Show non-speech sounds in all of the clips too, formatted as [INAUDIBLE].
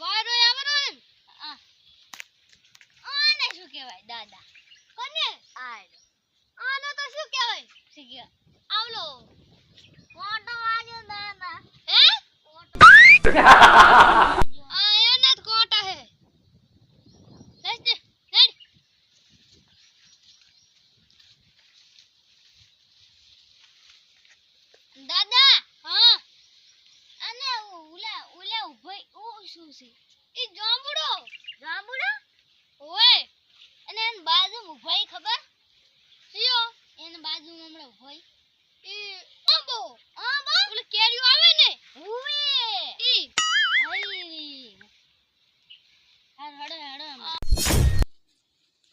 વાયરો આવરો ને? આને શું કહેવાય દાદા? કોને? આયરો આને તો શું કહેવાય? શીખ્યા આવલો. ઓટો વાગ્યો દાદા. હે? આ [LAUGHS] એને જ કોટા હે લેસ દે લેડ દાદા હા અને ઉલા ઉલા ઉભઈ ઓ શું છે? એ જાંબુડો જાંબુડો ઓય અને એન બાજુ ઉભઈ ખબર? સિયો એન બાજુ હમણાં ઉભઈ એ આંબો. આંબો? ઓલે કેરીઓ આવે ને? ઓવે ઈ હઈ હાર હડે હડે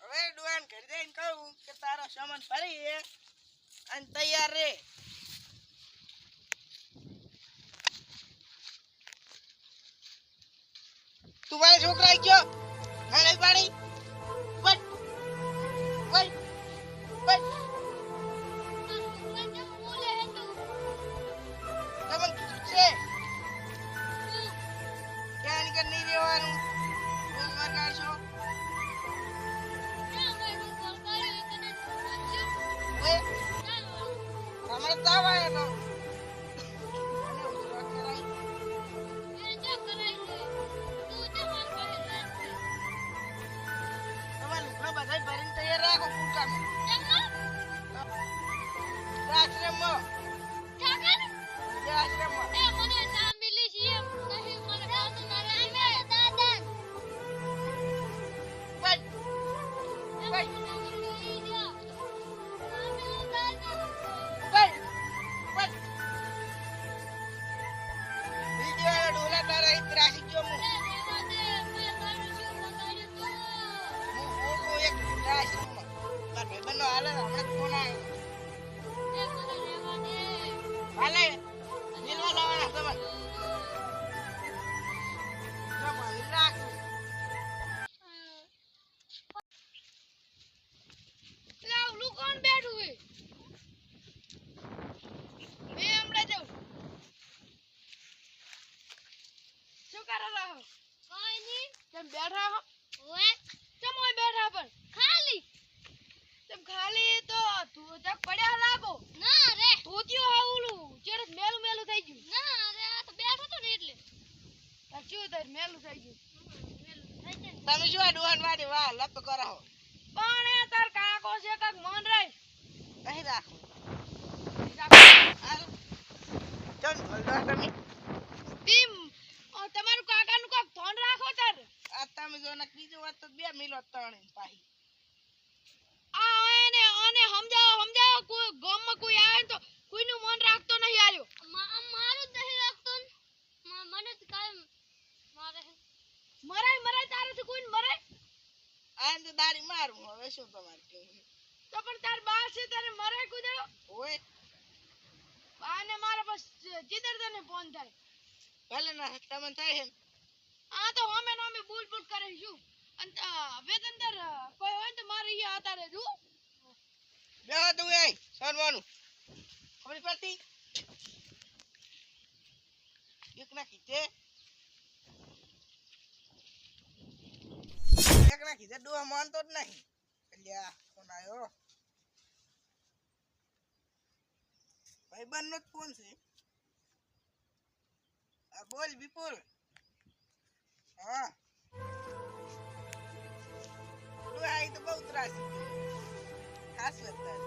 હવે ડુઆન ઘરે જઈને કહું કે તારો સામાન ફરી અને તૈયાર રે. તું મારા છોકરા ગયો. મારા ભાઈબંધનો તમે જો દુહન ડોહન વાડી વાહ લપ કરો પણ એ તાર કાકો છે કાક મન રાય કહી રાખો. ચલ ભલદા તમે ટીમ તમારું કાકાનું કાક ધોન રાખો તાર આ તમે જો ને બીજું વાત તો બે મિલો ત્રણ પાહી આ એને અને સમજાવો સમજાવો કોઈ ગામમાં કોઈ આવે ને તો કોઈનું મન રાખતો નહીં આલ્યો મા- મારું જ નહીં રાખતો ને. મ- મને જ કાયમ મારે છે. મરાય મરાય તારાથી કોઈને મરાય આ તો દાડી મારું હવે શું તમારે કેવું તો પણ તાર બા છે તારે મરાય કુદાડો ઓય. બાને મારે બસ જીદર તને ફોન થાય. ભલે ના તમને થાય છે આ તો હોમે નોમે બૂલ બૂલ કરે છું અને વેતન દર કોઈ હોય તો મારે અહીંયા આતા રહેજો બેહો તું એ સનવાનું ખબર પડતી? એક ના કીધે એક ના કીધે ડોહા માનતો જ નહીં. અલ્યા ફોન આવ્યો ભાઈબંધ નો જ ફોન છે. આ બોલ વિપુલ. હા. ડોહા એ તો બહુ ત્રાસ ખાસ વધતા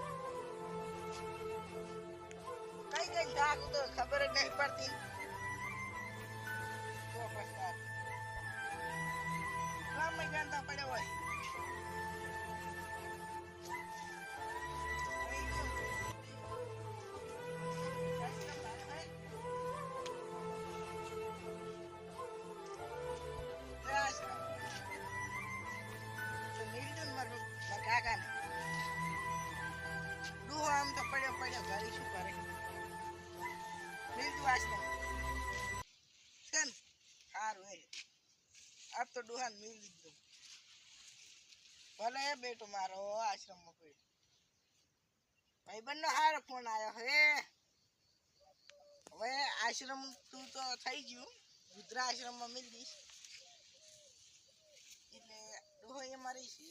કઈ કઈ જાગ તો ખબર નહીં પડતી. દુહાન મેળવી દીધો. ભલે બેટો મારો આશ્રમમાં કોઈ ભાઈબંધનો હારો ફોન આવ્યો, હવે હવે આશ્રમ તું તો થઈ ગયું. રુદ્રા આશ્રમમાં મેળવીશ. એટલે ડોહો એ મારી છે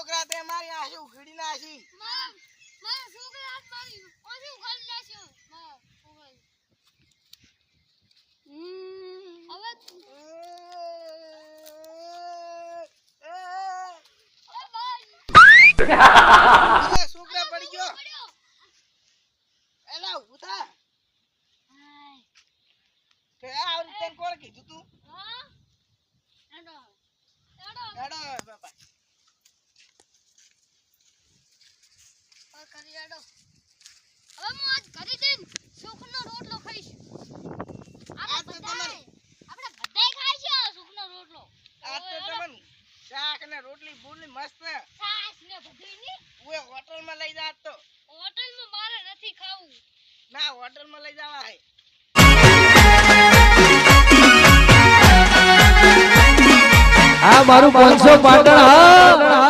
છોકરા તે મારી આશી ઉઘડી નાખી. અલા, છોકરા પડી ગયો એલા ઊભું થા કે આ રીતે કોણ કીધું તું હેડો હવે બાપા હવે હું આજ ઘરે જઈને સુખનો રોટલો ખાઈશ. આપણે બધાય આપણે બધાય ખાય છે સુખનો રોટલો. આ તો તમને શાક ને રોટલી બુટલી મસ્ત. છાશ ને બધુંયની ઓએ હોટલમાં લઈ જાત તો. હોટલમાં મારે નથી ખાવું. ના હોટલમાં લઈ જવા હે. આ મારું પાંચસો પાટણ હા.